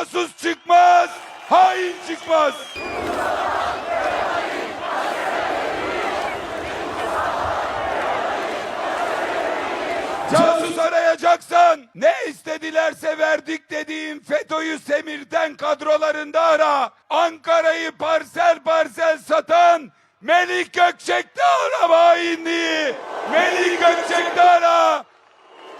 casus çıkmaz, hain çıkmaz. Casus arayacaksan ne istedilerse verdik dediğin FETÖ'yü Semir'den kadrolarında ara. Ankara'yı parsel parsel satan Melik Gökçek'te ara hainliği. Melik Gökçek'te ara.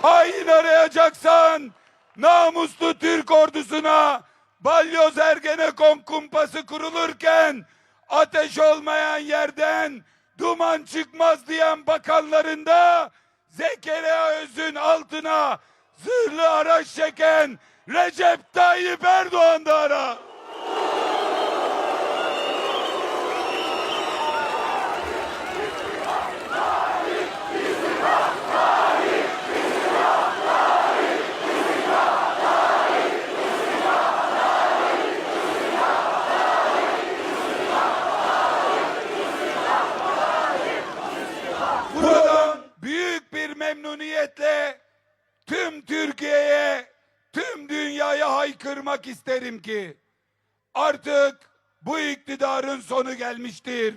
Hain arayacaksan namuslu Türk ordusuna balyoz ergenekon kumpası kurulurken ateş olmayan yerden duman çıkmaz diyen bakanlarında Zekeriya Öz'ün altına zırhlı araç çeken Recep Tayyip Erdoğan da ara. Memnuniyetle tüm Türkiye'ye, tüm dünyaya haykırmak isterim ki artık bu iktidarın sonu gelmiştir.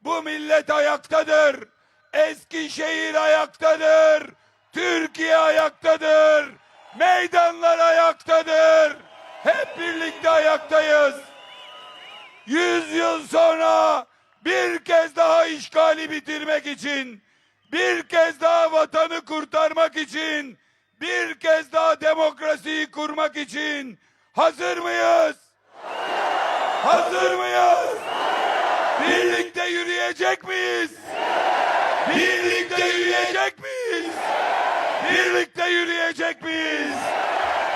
Bu millet ayaktadır. Eskişehir ayaktadır. Türkiye ayaktadır. Meydanlar ayaktadır. Hep birlikte ayaktayız. Yüz yıl sonra bir kez daha işgali bitirmek için, bir kez daha vatanı kurtarmak için, bir kez daha demokrasiyi kurmak için hazır mıyız? Hazır mıyız? Birlikte yürüyecek miyiz? Birlikte yürüyecek miyiz? Birlikte yürüyecek miyiz?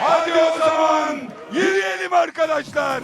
Hadi o zaman yürüyelim arkadaşlar.